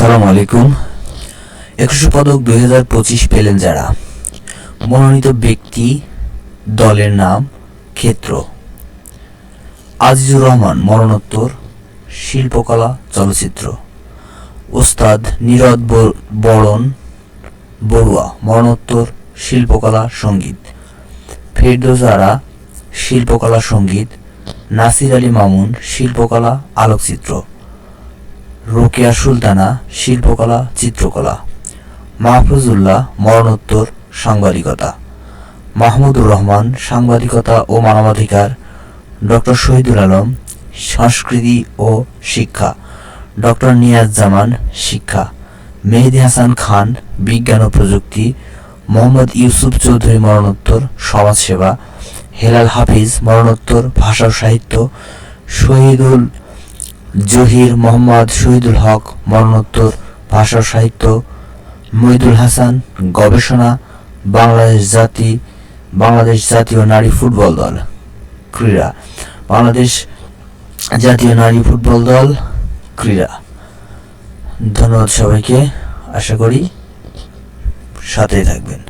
আসসালামু আলাইকুম। একুশে পদক দুই হাজার পঁচিশ পেলেন যারা? মনোনীত ব্যক্তি, দলের নাম, ক্ষেত্র। আজিজুর রহমান, মরণোত্তর, শিল্পকলা, চলচ্চিত্র। ওস্তাদ নীরদ বরণ, বড়ুয়া, মরণোত্তর, শিল্পকলা, সংগীত। ফেরদোজারা, শিল্পকলা, সংগীত। নাসির আলী মামুন, শিল্পকলা, আলোকচিত্র। রোকেয়া সুলতানা, শিল্পকলা, চিত্রকলা। মাহফুজুল্লাহ, মরণোত্তর, সাংবাদিকতা। মাহমুদুর রহমান, সাংবাদিকতা ও মানবাধিকার। ডক্টর শহীদুল আলম, সংস্কৃতি ও শিক্ষা। ডক্টর নিয়াজ জামান শিক্ষা। মেহেদি হাসান খান, বিজ্ঞান ও প্রযুক্তি। মোহাম্মদ ইউসুফ চৌধুরী, মরণোত্তর, সমাজসেবা। হেলাল হাফিজ, মরণোত্তর, ভাষা ও সাহিত্য। শহীদুল জহির মোহাম্মদ শহীদুল হক, মরণোত্তর ভাষা সাহিত্য, মহিদুল হাসান, গবেষণা, বাংলাদেশ জাতি, বাংলাদেশ জাতীয় নারী ফুটবল দল, ক্রীড়া, বাংলাদেশ জাতীয় নারী ফুটবল দল, ক্রীড়া। ধন্যবাদ সবাইকে, আশা করি সাথেই থাকবেন।